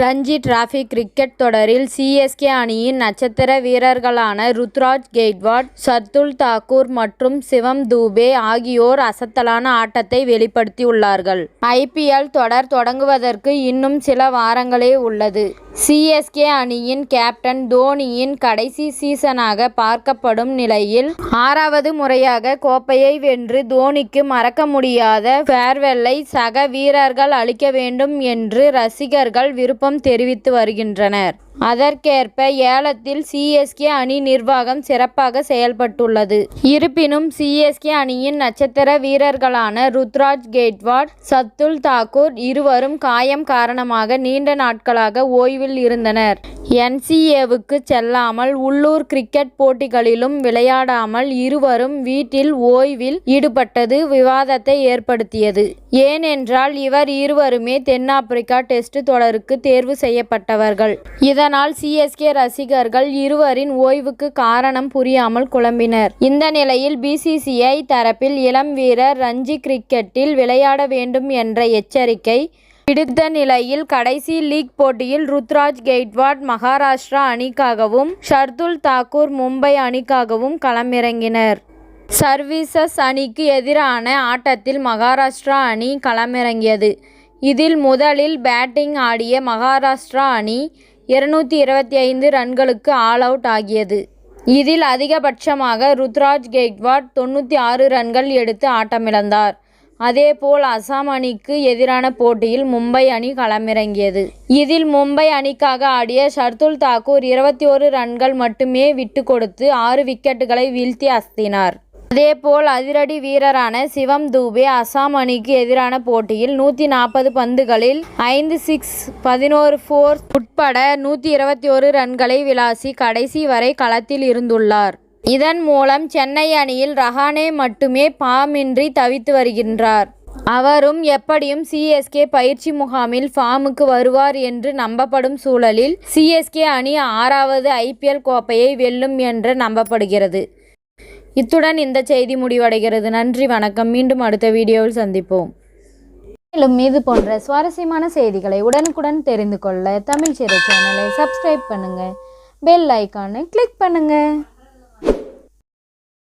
Ranji trophy cricket தொடரில் CSK அணியின் நட்சத்திர வீரர்களான ருத்ராஜ் கெய்ட்வாட் சர்துல் தாக்கூர் மற்றும் சிவம் தூபே ஆகியோர் அசத்தலான ஆட்டத்தை வெளிப்படுத்தியுள்ளார்கள். ஐபிஎல் தொடர் தொடங்குவதற்கு இன்னும் சில வாரங்களே உள்ளது. சிஎஸ்கே அணியின் கேப்டன் தோனியின் கடைசி சீசனாக பார்க்கப்படும் நிலையில் ஆறாவது முறையாக கோப்பையை வென்று தோனிக்கு மறக்க முடியாத ஃபேர்வெல்லை சக வீரர்கள் அளிக்க வேண்டும் என்று ரசிகர்கள் விருப்பம் தெரிவித்து வருகின்றனர். அதற்கேற்ப ஏலத்தில் சிஎஸ்கே அணி நிர்வாகம் சிறப்பாக செயல்பட்டுள்ளது. இருப்பினும் சிஎஸ்கே அணியின் நட்சத்திர வீரர்களான ருத்ராஜ் கேட்வாட் சத்துல் தாக்கூர் இருவரும் காயம் காரணமாக நீண்ட நாட்களாக ஓய்வில் இருந்தனர். என்சிஏவுக்கு செல்லாமல் உள்ளூர் கிரிக்கெட் போட்டிகளிலும் விளையாடாமல் இருவரும் வீட்டில் ஓய்வில் ஈடுபட்டது விவாதத்தை ஏற்படுத்தியது. ஏனென்றால் இவர் இருவருமே தென்னாப்பிரிக்கா டெஸ்ட் தொடருக்கு தேர்வு செய்யப்பட்டவர்கள். இதன் இதனால் சிஎஸ்கே ரசிகர்கள் இருவரின் ஓய்வுக்கு காரணம் புரியாமல் குழம்பினர். இந்த நிலையில் பிசிசிஐ தரப்பில் இளம் வீரர் ரஞ்சி கிரிக்கெட்டில் விளையாட வேண்டும் என்ற எச்சரிக்கை விடுத்த நிலையில் கடைசி லீக் போட்டியில் ருத்ராஜ் கெய்ட்வாட் மகாராஷ்டிரா அணிக்காகவும் ஷர்துல் தாக்கூர் மும்பை அணிக்காகவும் களமிறங்கினர். சர்வீசஸ் அணிக்கு எதிரான ஆட்டத்தில் மகாராஷ்டிரா அணி களமிறங்கியது. இதில் முதலில் பேட்டிங் ஆடிய மகாராஷ்டிரா அணி இருநூற்றி இருபத்தி ஐந்து ரன்களுக்கு ஆல் அவுட் ஆகியது. இதில் அதிகபட்சமாக ருத்ராஜ் கெய்க்வாட் தொண்ணூற்றி ஆறு ரன்கள் எடுத்து ஆட்டமிழந்தார். அதேபோல் அசாம் அணிக்கு எதிரான போட்டியில் மும்பை அணி களமிறங்கியது. இதில் மும்பை அணிக்காக ஆடிய ஷர்துல் தாக்கூர் இருபத்தி ஒரு ரன்கள் மட்டுமே விட்டு கொடுத்து ஆறு விக்கெட்டுகளை வீழ்த்தி அஸ்தினார் அதேபோல் அதிரடி வீரரான சிவம் தூபே அசாம் அணிக்கு எதிரான போட்டியில் நூற்றி நாற்பது பந்துகளில் ஐந்து சிக்ஸ் பதினோரு போர் உட்பட நூற்றி இருபத்தி ஒரு ரன்களை விளாசி கடைசி வரை களத்தில் இருந்துள்ளார். இதன் மூலம் சென்னை அணியில் ரஹானே மட்டுமே பாமின்றி தவித்து வருகின்றார். அவரும் எப்படியும் சிஎஸ்கே பயிற்சி முகாமில் ஃபார்முக்கு வருவார் என்று நம்பப்படும் சூழலில் சிஎஸ்கே அணி ஆறாவது ஐபிஎல் கோப்பையை வெல்லும் என்று நம்பப்படுகிறது. இத்துடன் இந்த செய்தி முடிவடைகிறது. நன்றி வணக்கம் மீண்டும் அடுத்த வீடியோவில் சந்திப்போம். மேலும் இது போன்ற சுவாரஸ்யமான செய்திகளை உடனுக்குடன் தெரிந்து கொள்ள தமிழ் சிறை சேனலை சப்ஸ்கிரைப் பண்ணுங்கள் பெல் ஐக்கானை கிளிக் பண்ணுங்கள்